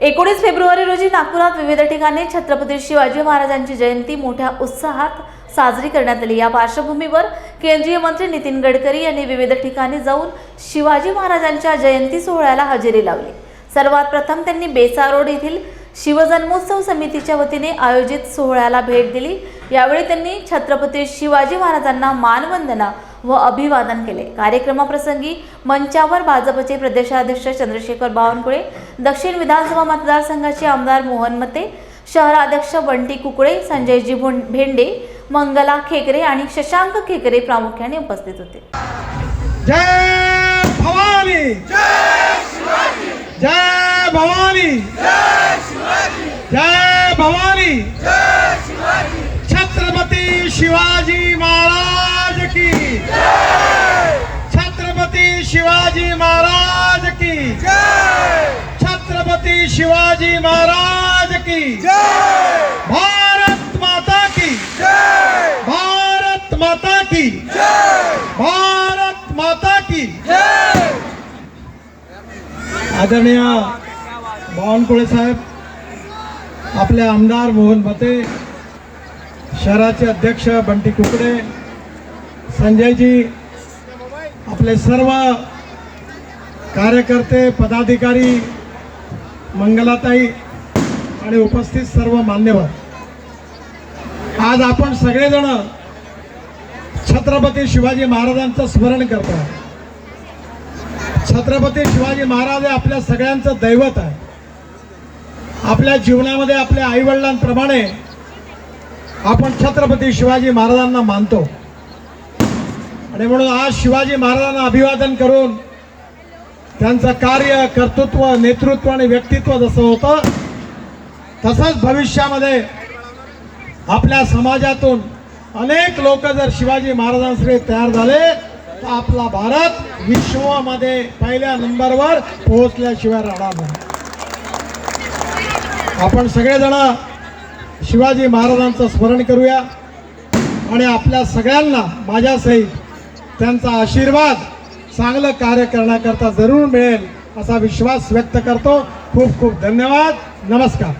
एकोणीस फेब्रुवारी रोजी नागपुरात विविध ठिकाणी छत्रपती शिवाजी महाराजांची जयंती मोठ्या उत्साहात साजरी करण्यात आली. या पार्श्वभूमीवर केंद्रीय मंत्री नितीन गडकरी यांनी विविध ठिकाणी जाऊन शिवाजी महाराजांच्या जयंती सोहळ्याला हजेरी लावली. सर्वात प्रथम त्यांनी बेसा रोड येथील शिवजन्मोत्सव समितीच्या वतीने आयोजित सोहळ्याला भेट दिली. यावेळी त्यांनी छत्रपती शिवाजी महाराजांना मानवंदना व अभिवादन केले. कार्यक्रमाप्रसंगी मंचावर भाजपचे प्रदेशाध्यक्ष चंद्रशेखर बावनकुळे दक्षिण विधानसभा मतदारसंघाचे आमदार मोहन मते शहराध्यक्ष बंटी कुकडे संजयजी भों- भेंडे मंगला खेकरे आणि शशांक खेकरे प्रामुख्याने उपस्थित होते. जय भवानी! जय भवानी! जय भवानी! छत्रपती शिवाजी महाराज! की छत्रपती शिवाजी महाराज की छत्रपती शिवाजी महाराज की भारत माता की भारत माता की भारत माता की आदरणीय बावनकुळे साहेब आपले आमदार मोहन भते शहराचे अध्यक्ष बंटी कुकडे संजयजी आपले सर्व कार्यकर्ते पदाधिकारी मंगलाताई आणि उपस्थित सर्व मान्यवर. आज आपण सगळेजण छत्रपती शिवाजी महाराजांचं स्मरण करतो छत्रपती शिवाजी महाराज हे आपल्या सगळ्यांचं दैवत आहे. आपल्या जीवनामध्ये आपल्या आईवडिलांप्रमाणे आपण छत्रपती शिवाजी महाराजांना मानतो. आणि म्हणून आज शिवाजी महाराजांना अभिवादन करून त्यांचं कार्य कर्तृत्व नेतृत्व आणि व्यक्तित्व जसं होतं तसंच भविष्यामध्ये आपल्या समाजातून अनेक लोक जर शिवाजी महाराजांकडे तयार झाले तर आपला भारत विश्वामध्ये पहिल्या नंबरवर पोहोचल्याशिवाय राहणार नाही. आपण सगळेजण शिवाजी महाराजांचं स्मरण करूया आणि आपल्या सगळ्यांना माझ्यासहित त्यांचा आशीर्वाद चांगलं कार्य करण्याकरता जरूर मिळेल असा विश्वास व्यक्त करतो. खूप खूप धन्यवाद. नमस्कार.